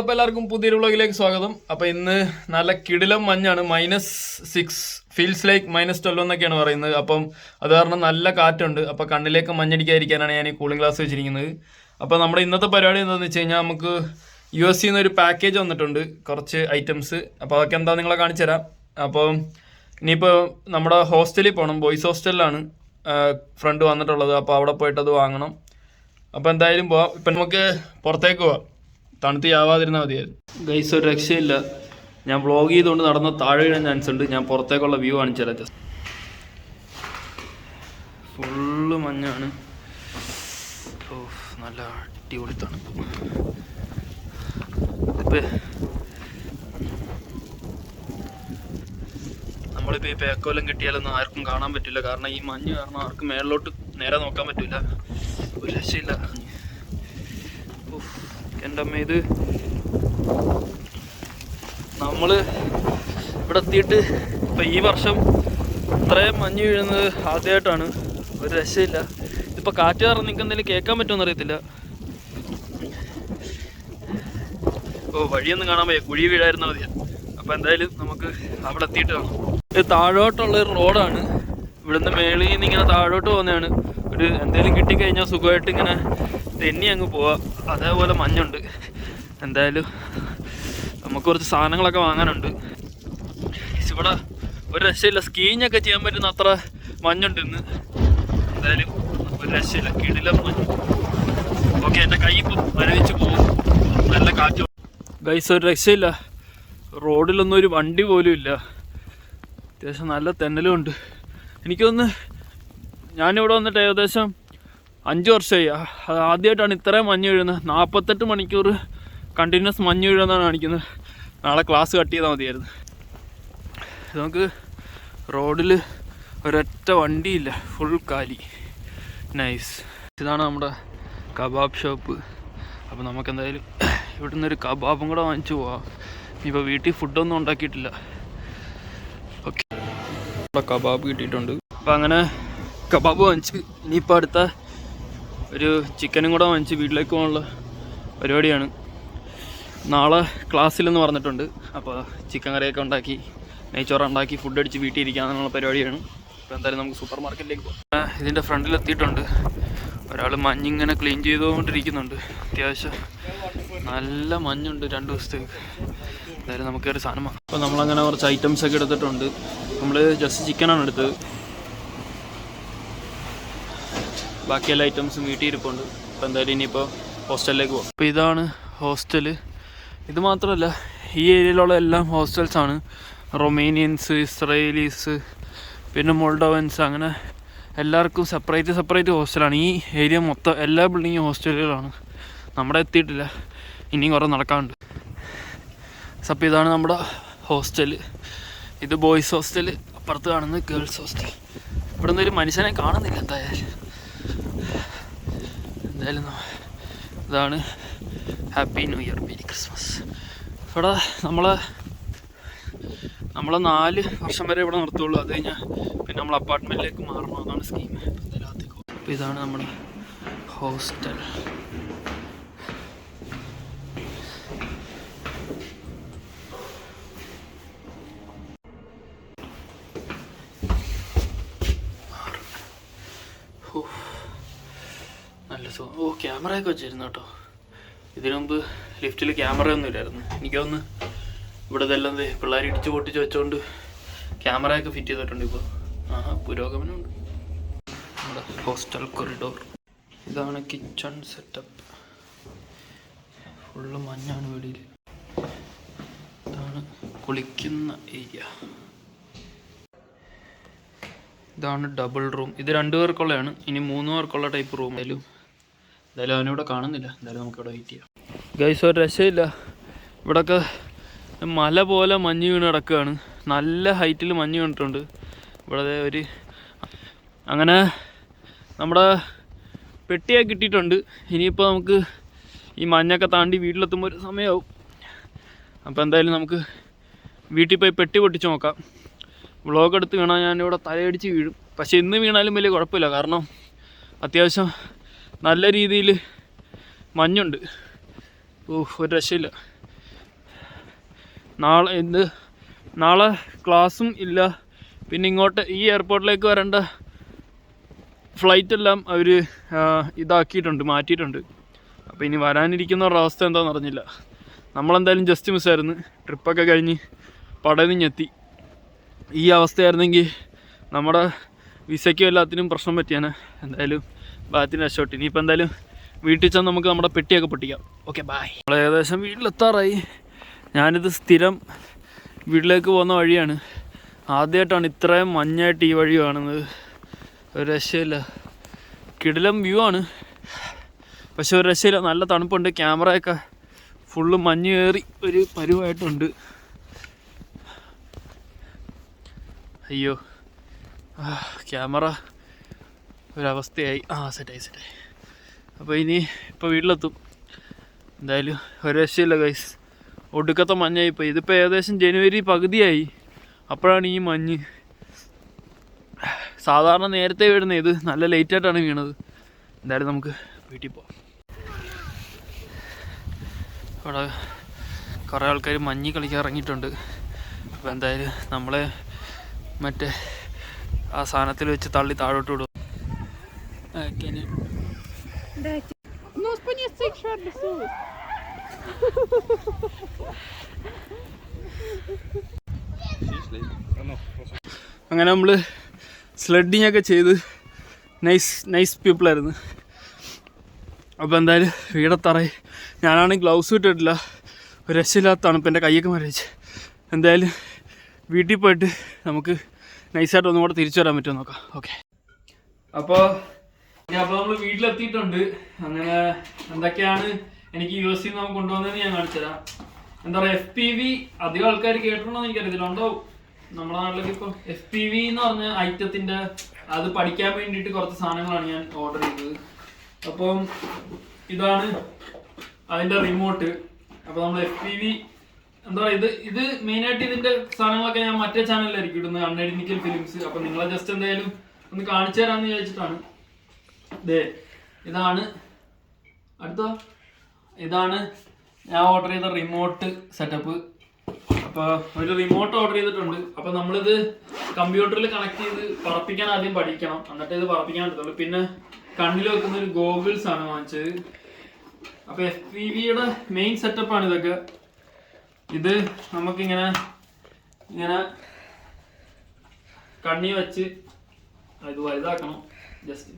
അപ്പോൾ എല്ലാവർക്കും പുതിയൊരു വ്ളോഗിലേക്ക് സ്വാഗതം. അപ്പോൾ ഇന്ന് നല്ല കിടിലം മഞ്ഞാണ്. Minus six feels like minus twelve എന്നൊക്കെയാണ് പറയുന്നത്. അപ്പം അത് കാരണം നല്ല കാറ്റുണ്ട്. അപ്പോൾ കണ്ണിലേക്ക് മഞ്ഞടിക്കാതിരിക്കാനാണ് ഞാൻ ഈ കൂളിംഗ് ഗ്ലാസ് വെച്ചിരിക്കുന്നത്. അപ്പോൾ നമ്മുടെ ഇന്നത്തെ പരിപാടി എന്താണെന്ന് വെച്ച് കഴിഞ്ഞാൽ നമുക്ക് യു എസ് സിന്ന് ഒരു പാക്കേജ് വന്നിട്ടുണ്ട്. കുറച്ച് ഐറ്റംസ് അപ്പോൾ അതൊക്കെ എന്താ നിങ്ങളെ കാണിച്ചു തരാം. അപ്പം ഇനിയിപ്പോൾ നമ്മുടെ ഹോസ്റ്റലിൽ പോകണം ബോയ്സ് ഹോസ്റ്റലിലാണ് ഫ്രണ്ട് വന്നിട്ടുള്ളത്. അപ്പോൾ അവിടെ പോയിട്ട് അത് വാങ്ങണം. അപ്പോൾ എന്തായാലും പോവാം. ഇപ്പം നമുക്ക് പുറത്തേക്ക് പോവാം. തണുത്ത് ചാവാതിരുന്നാൽ മതിയായിരുന്നു. ഗൈസ് ഒരു രക്ഷയില്ല. ഞാൻ വ്ളോഗ് ചെയ്തുകൊണ്ട് നടന്ന താഴെ വീഴാൻ ചാൻസ് ഉണ്ട്. ഞാൻ പുറത്തേക്കുള്ള വ്യൂ കാണിച്ചു തരാം ജസ്റ്റ് ഫുള്ള് മഞ്ഞാണ്. ഓ നല്ല അടിപൊളി തണുപ്പ്. ഇപ്പം. നമ്മളിപ്പോൾ ഈ പേക്കോലം കിട്ടിയാലൊന്നും ആർക്കും കാണാൻ പറ്റില്ല. കാരണം ഈ മഞ്ഞ് കാരണം ആർക്കും മേളിലോട്ട് നേരെ നോക്കാൻ പറ്റില്ല ഒരു രക്ഷയില്ല. എന്റെ അമ്മ ഇത് നമ്മൾ ഇവിടെ എത്തിയിട്ട് ഇപ്പം ഈ വർഷം ഇത്രയും മഞ്ഞ് വീഴുന്നത് ആദ്യമായിട്ടാണ്. ഒരു രക്ഷയില്ല. ഇതിപ്പോൾ കാറ്റ് കാരണം നിങ്ങൾക്ക് എന്തെങ്കിലും കേൾക്കാൻ പറ്റുമെന്ന് അറിയത്തില്ല ഓ വഴിയൊന്നും കാണാൻ പോയി കുഴി വീഴായിരുന്ന മതിയാ അപ്പം എന്തായാലും നമുക്ക് അവിടെ എത്തിയിട്ട് കാണാം. ഇത് താഴോട്ടുള്ള റോഡാണ്. ഇവിടുന്ന് മേളിൽ നിന്ന് ഇങ്ങനെ താഴോട്ട് പോകുന്നതാണ്. ഒരു എന്തെങ്കിലും കിട്ടിക്കഴിഞ്ഞാൽ സുഖമായിട്ട് ഇങ്ങനെ തെന്നി അങ്ങ് പോവാം. അതേപോലെ മഞ്ഞുണ്ട്. എന്തായാലും നമുക്ക് കുറച്ച് സാധനങ്ങളൊക്കെ വാങ്ങാനുണ്ട്. ഇവിടെ ഒരു രക്ഷയില്ല. സ്കീഞ്ഞൊക്കെ ചെയ്യാൻ പറ്റുന്ന അത്ര മഞ്ഞുണ്ട് ഇന്ന്. എന്തായാലും ഒരു രക്ഷയില്ല. കിടിലം മഞ്ഞ്. ഓക്കെ എന്റെ കൈ ഇപ്പം മരവിച്ച് പോകും. നല്ല കാറ്റ് ഗൈസ് ഒരു രക്ഷയില്ല. റോഡിലൊന്നും ഒരു വണ്ടി പോലും ഇല്ല. അത്യാവശ്യം നല്ല തെന്നലും ഉണ്ട് എനിക്കൊന്ന് ഞാനിവിടെ വന്നിട്ട് ഏകദേശം അഞ്ച് വർഷമായി. ആദ്യമായിട്ടാണ് ഇത്രയും മഞ്ഞ് വീഴുന്നത്. നാൽപ്പത്തെട്ട് മണിക്കൂർ കണ്ടിന്യൂസ് മഞ്ഞ് വീഴുന്നതാണ് കാണിക്കുന്നത്. നാളെ ക്ലാസ് കട്ട് ചെയ്താൽ മതിയായിരുന്നു. നമുക്ക് റോഡിൽ ഒരൊറ്റ വണ്ടിയില്ല ഫുൾ കാലി. നൈസ് ഇതാണ് നമ്മുടെ കബാബ് ഷോപ്പ്. അപ്പോൾ നമുക്കെന്തായാലും ഇവിടുന്ന് ഒരു കബാബും കൂടെ വാങ്ങിച്ചു പോവാം. ഇപ്പോൾ വീട്ടിൽ ഫുഡൊന്നും ഉണ്ടാക്കിയിട്ടില്ല. ഓക്കെ കബാബ് കിട്ടിയിട്ടുണ്ട്. അപ്പോൾ അങ്ങനെ കബാബ് വാങ്ങിച്ച് ഇനിയിപ്പോൾ അടുത്ത ഒരു ചിക്കനും കൂടെ വാങ്ങിച്ച് വീട്ടിലേക്ക് പോകാനുള്ള പരിപാടിയാണ്. നാളെ ക്ലാസ്സിലെന്ന് പറഞ്ഞിട്ടുണ്ട്. അപ്പോൾ ചിക്കൻ കറിയൊക്കെ ഉണ്ടാക്കി നെയ്ച്ചോറ് ഉണ്ടാക്കി ഫുഡ് അടിച്ച് വീട്ടിൽ ഇരിക്കാന്നുള്ള പരിപാടിയാണ്. അപ്പോൾ എന്തായാലും നമുക്ക് സൂപ്പർ മാർക്കറ്റിലേക്ക് പോകാം. ഇതിന്റെ ഫ്രണ്ടിൽ എത്തിയിട്ടുണ്ട്. ഒരാൾ മഞ്ഞിങ്ങനെ ക്ലീൻ ചെയ്തുകൊണ്ടിരിക്കുന്നുണ്ട്. അത്യാവശ്യം നല്ല മഞ്ഞുണ്ട് രണ്ട് ദിവസത്തേക്ക്. എന്തായാലും നമുക്ക് ഒരു സാധനം അപ്പോൾ നമ്മളങ്ങനെ കുറച്ച് ഐറ്റംസ് ഒക്കെ എടുത്തിട്ടുണ്ട്. നമ്മൾ ജസ്റ്റ് ചിക്കനാണ് എടുത്തത്. ബാക്കി എല്ലാ ഐറ്റംസും വീട്ടിൽ ഇരിപ്പുണ്ട് അപ്പോൾ എന്തായാലും ഇനിയിപ്പോൾ ഹോസ്റ്റലിലേക്ക് പോകും അപ്പോൾ ഇതാണ് ഹോസ്റ്റൽ ഇത് മാത്രമല്ല ഈ ഏരിയയിലുള്ള എല്ലാം ഹോസ്റ്റൽസാണ് റൊമേനിയൻസ് ഇസ്രയേലീസ് പിന്നെ മോൾഡോവൻസ് അങ്ങനെ എല്ലാവർക്കും സെപ്പറേറ്റ് സെപ്പറേറ്റ് ഹോസ്റ്റലാണ് ഈ ഏരിയ മൊത്തം എല്ലാ ബിൽഡിങ്ങും ഹോസ്റ്റലുകളാണ് നമ്മുടെ എത്തിയിട്ടില്ല. ഇനിയും കുറേ നടക്കാനുണ്ട്. അപ്പോൾ ഇതാണ് നമ്മുടെ ഹോസ്റ്റൽ ഇത് ബോയ്സ് ഹോസ്റ്റൽ അപ്പുറത്ത് കാണുന്നത് ഗേൾസ് ഹോസ്റ്റൽ ഇവിടെ നിന്നൊരു മനുഷ്യനെ കാണുന്നില്ല എന്തായാലും. എന്തായാലും ഇതാണ് happy new year merry Christmas ഇവിടെ നമ്മൾ നമ്മളെ നാല് വർഷം വരെ ഇവിടെ നിർത്തുള്ളൂ. അത് കഴിഞ്ഞാൽ പിന്നെ നമ്മൾ അപ്പാർട്ട്മെന്റിലേക്ക് മാറണം. അതാണ് സ്കീം അപ്പോൾ ഇതാണ് നമ്മുടെ ഹോസ്റ്റൽ ഹോ. നല്ല സോ ഓ ക്യാമറയൊക്കെ വെച്ചിരുന്നു കേട്ടോ. ഇതിനു മുമ്പ് ലിഫ്റ്റിൽ ക്യാമറ ഒന്നും ഇല്ലായിരുന്നു. എനിക്കൊന്ന് ഇവിടെ ഇതെല്ലാം പിള്ളേർ ഇടിച്ച് പൊട്ടിച്ച് വെച്ചോണ്ട് ക്യാമറയൊക്കെ ഫിറ്റ് ചെയ്തിട്ടുണ്ട് ഇപ്പോൾ ആഹാ പുരോഗമനമുണ്ട്. നമ്മുടെ ഹോസ്റ്റൽ കൊറിഡോർ ഇതാണ് കിച്ചൺ സെറ്റപ്പ് ഫുള്ള് മഞ്ഞാണ് വെളിയിൽ. ഇതാണ് കുളിക്കുന്ന ഏരിയ ഇതാണ് ഡബിൾ റൂം ഇത് രണ്ടു പേർക്കുള്ളതാണ്. ഇനി മൂന്ന് പേർക്കുള്ള ടൈപ്പ് റൂം എന്തായാലും എന്തായാലും അവനിവിടെ കാണുന്നില്ല. എന്തായാലും നമുക്ക് ഇവിടെ വെയിറ്റ് ചെയ്യാം. ഗൈസ് ഒരു രക്ഷയില്ല. ഇവിടൊക്കെ മല പോലെ മഞ്ഞ് വീണ് കിടക്കുകയാണ്. നല്ല ഹൈറ്റിൽ മഞ്ഞ് വീണിട്ടുണ്ട്. ഇവിടെ ഒരു അങ്ങനെ നമ്മുടെ പെട്ടിയെ കിട്ടിയിട്ടുണ്ട്. ഇനിയിപ്പോൾ നമുക്ക് ഈ മഞ്ഞൊക്കെ താണ്ടി വീട്ടിലെത്തുമ്പോൾ ഒരു സമയമാവും അപ്പോൾ എന്തായാലും നമുക്ക് വീട്ടിൽ പോയി പെട്ടി പൊട്ടിച്ച് നോക്കാം. വ്ളോഗ് എടുത്ത് വീണാൽ ഞാനിവിടെ തലയടിച്ച് വീഴും. പക്ഷേ ഇന്ന് വീണാലും വലിയ കുഴപ്പമില്ല. കാരണം അത്യാവശ്യം നല്ല രീതിയിൽ മഞ്ഞുണ്ട്. ഓ ഒരു രക്ഷയില്ല. നാളെ എന്ത് നാളെ ക്ലാസ്സും ഇല്ല. പിന്നെ ഇങ്ങോട്ട് ഈ എയർപോർട്ടിലേക്ക് വരേണ്ട ഫ്ലൈറ്റ് എല്ലാം അവർ ഇതാക്കിയിട്ടുണ്ട് മാറ്റിയിട്ടുണ്ട്. അപ്പോൾ ഇനി വരാനിരിക്കുന്നവരുടെ അവസ്ഥ എന്താണെന്ന് അറിഞ്ഞില്ല. നമ്മളെന്തായാലും ജസ്റ്റ് മിസ്സായിരുന്നു ട്രിപ്പൊക്കെ കഴിഞ്ഞ് പടനിഞ്ഞെത്തി. ഈ അവസ്ഥയായിരുന്നെങ്കിൽ നമ്മുടെ വിസയ്ക്കും എല്ലാത്തിനും പ്രശ്നം പറ്റിയാണ്. എന്തായാലും ബാത്തിന് രക്ഷപ്പെട്ടു. ഇനിയിപ്പോൾ എന്തായാലും വീട്ടിൽ ചെന്ന് നമുക്ക് നമ്മുടെ പെട്ടിയൊക്കെ പൊട്ടിക്കാം. ഓക്കെ ബായ് നമ്മൾ ഏകദേശം വീട്ടിലെത്താറായി. ഞാനിത് സ്ഥിരം വീട്ടിലേക്ക് പോകുന്ന വഴിയാണ്. ആദ്യമായിട്ടാണ് ഇത്രയും മഞ്ഞായിട്ട് ഈ വഴി കാണുന്നത്. ഒരു രക്ഷയില്ല. കിടിലം വ്യൂ ആണ്. പക്ഷെ ഒരു രക്ഷയില്ല. നല്ല തണുപ്പുണ്ട്. ക്യാമറയൊക്കെ ഫുള്ള് മഞ്ഞ് കയറി ഒരു പരുവായിട്ടുണ്ട്. അയ്യോ. ക്യാമറ ഒരവസ്ഥയായി. ആ സെറ്റായി സെറ്റായി. അപ്പോൾ ഇനി ഇപ്പോൾ വീട്ടിലെത്തും. എന്തായാലും ഒരു രക്ഷയില്ല ഗൈസ് ഒടുക്കത്തെ മഞ്ഞായി ഇപ്പോൾ ഇതിപ്പോൾ ഏകദേശം ജനുവരി പകുതിയായി. അപ്പോഴാണ് ഈ മഞ്ഞ്. സാധാരണ നേരത്തെ വീഴുന്ന ഇത് നല്ല ലേറ്റായിട്ടാണ് വീണത്. എന്തായാലും നമുക്ക് വീട്ടിൽ പോവാം. അവിടെ കുറേ ആൾക്കാർ മഞ്ഞ് കളിക്കാൻ ഇറങ്ങിയിട്ടുണ്ട്. അപ്പോൾ എന്തായാലും നമ്മളെ മറ്റേ ആ സാധനത്തിൽ വെച്ച് തള്ളി താഴോട്ട് വിടും. അങ്ങനെ നമ്മൾ സ്ലഡിങ് ഒക്കെ ചെയ്ത് നൈസ് നൈസ് പീപ്പിളായിരുന്നു അപ്പോൾ എന്തായാലും വീടത്തറയി ഞാനാണെങ്കിൽ ഗ്ലൗസ് ഇട്ടിട്ടില്ല. ഒരു രക്ഷയില്ലാത്ത തണുപ്പ് എന്റെ കൈയൊക്കെ മരവിച്ച് എന്തായാലും വീട്ടിൽ പോയിട്ട് നമുക്ക് നൈസായിട്ട് ഒന്നും കൂടെ തിരിച്ചു വരാൻ പറ്റുമോ നോക്കാം. ഓക്കെ അപ്പോൾ അപ്പോൾ നമ്മൾ വീട്ടിലെത്തിയിട്ടുണ്ട്. അങ്ങനെ എന്തൊക്കെയാണ് എനിക്ക് യു എസ് നമുക്ക് കൊണ്ടുവന്നതെന്ന് ഞാൻ കാണിച്ചുതരാം എന്താ പറയുക എഫ് പി വി അധികം ആൾക്കാർ കേട്ടിട്ടുണ്ടോ എന്ന് എനിക്കറിയത്തില്ല. നമ്മുടെ നാട്ടിലേക്ക് ഇപ്പോൾ എഫ് പി വി എന്ന് പറഞ്ഞ ഐറ്റത്തിന്റെ അത് പഠിക്കാൻ വേണ്ടിയിട്ട് കുറച്ച് സാധനങ്ങളാണ് ഞാൻ ഓർഡർ ചെയ്തത്. അപ്പം ഇതാണ് അതിന്റെ റിമോട്ട് അപ്പോൾ നമ്മൾ എഫ് പി വി എന്താ പറയുക ഇത് ഇത് മെയിനായിട്ട് ഇതിന്റെ സാധനങ്ങളൊക്കെ ഞാൻ മറ്റേ ചാനലിലായിരിക്കും ഇടുന്നത് അൺഐഡന്റിക്കൽ ഫിലിംസ് അപ്പൊ നിങ്ങളെ ജസ്റ്റ് എന്തായാലും ഒന്ന് കാണിച്ചു തരാമെന്ന് വിചാരിച്ചിട്ടാണ്. ഇതാണ് അടുത്ത ഇതാണ് ഞാൻ ഓർഡർ ചെയ്ത റിമോട്ട് സെറ്റപ്പ് അപ്പോൾ ഒരു റിമോട്ട് ഓർഡർ ചെയ്തിട്ടുണ്ട്. അപ്പോൾ നമ്മളിത് കമ്പ്യൂട്ടറിൽ കണക്ട് ചെയ്ത് പറപ്പിക്കാൻ ആദ്യം പഠിക്കണം. എന്നിട്ട് ഇത് പറപ്പിക്കാൻ പറ്റത്തുള്ളൂ പിന്നെ കണ്ണിൽ വെക്കുന്ന ഒരു ഗോഗിൾസ് ആണ് വാങ്ങിച്ചത്. അപ്പോൾ എഫ് പി വിയുടെ മെയിൻ സെറ്റപ്പാണ് ഇതൊക്കെ. ഇത് നമുക്കിങ്ങനെ ഇങ്ങനെ കണ്ണി വെച്ച് ഇത് വലുതാക്കണം. ജസ്റ്റ്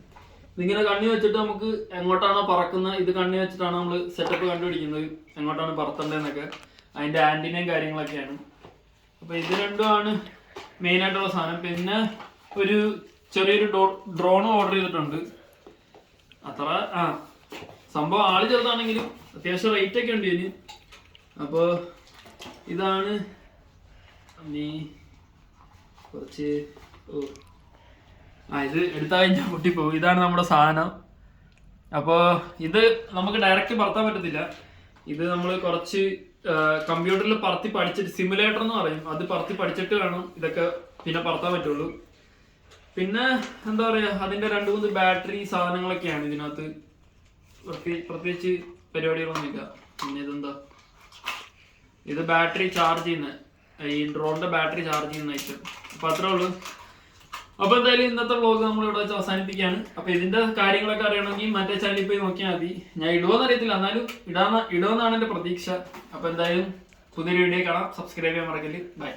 ഇതിങ്ങനെ കണ്ണി വെച്ചിട്ട് നമുക്ക് എങ്ങോട്ടാണോ പറക്കുന്ന ഇത് കണ്ണി വെച്ചിട്ടാണ് നമ്മൾ സെറ്റപ്പ് കണ്ടുപിടിക്കുന്നത് എങ്ങോട്ടാണ് പറത്തേണ്ടതെന്നൊക്കെ. അതിന്റെ ആന്റിനയും കാര്യങ്ങളൊക്കെയാണ്. അപ്പോൾ ഇത് രണ്ടുമാണ് മെയിനായിട്ടുള്ള സാധനം. പിന്നെ ഒരു ചെറിയൊരു ഡ്രോൺ ഓർഡർ ചെയ്തിട്ടുണ്ട്. അത്ര ആ. സംഭവം ആൾ ചെറുതാണെങ്കിലും അത്യാവശ്യം റേറ്റ് ഒക്കെ ഉണ്ട് ഇനി. അപ്പോൾ ഇതാണ് നീ കുറച്ച് ഓ. ആ ഇത് എടുത്താ കഴിഞ്ഞാൽ പൊട്ടിപ്പോകും ഇതാണ് നമ്മുടെ സാധനം. അപ്പോൾ ഇത് നമുക്ക് ഡയറക്റ്റ് പറത്താൻ പറ്റത്തില്ല. ഇത് നമ്മൾ കുറച്ച് കമ്പ്യൂട്ടറിൽ പറത്തി പഠിച്ചിട്ട് സിമുലേറ്റർ എന്ന് പറയും. അത് പറത്തി പഠിച്ചിട്ട് വേണം ഇതൊക്കെ പിന്നെ പറത്താൻ പറ്റുള്ളൂ. പിന്നെ എന്താ പറയാ അതിന്റെ രണ്ട് മൂന്ന് ബാറ്ററി സാധനങ്ങളൊക്കെയാണ് ഇതിനകത്ത്. പ്രത്യേ- പ്രത്യേകിച്ച് പരിപാടികളൊന്നുമില്ല. പിന്നെ ഇതെന്താ? ഇത് ബാറ്ററി ചാർജ് ചെയ്യുന്ന ഈ ഡ്രോണിന്റെ ബാറ്ററി ചാർജ് ചെയ്യുന്ന ഐറ്റം. അപ്പൊ അത്രേ ഉള്ളൂ. അപ്പൊ എന്തായാലും ഇന്നത്തെ വ്ളോഗ് നമ്മൾ ഇവിടെ വെച്ച് അവസാനിപ്പിക്കുകയാണ്. അപ്പൊ ഇതിന്റെ കാര്യങ്ങളൊക്കെ അറിയണമെങ്കിൽ മറ്റേ ചാനലിൽ പോയി നോക്കിയാൽ മതി. ഞാൻ ഇടുവോന്ന് അറിയത്തില്ല. എന്നാലും ഇടാന്ന ഇടുമെന്നാണ് എന്റെ പ്രതീക്ഷ. അപ്പൊ എന്തായാലും പുതിയൊരു വീഡിയോ കാണാം. സബ്സ്ക്രൈബ് ചെയ്യാൻ മറക്കൽ ബൈ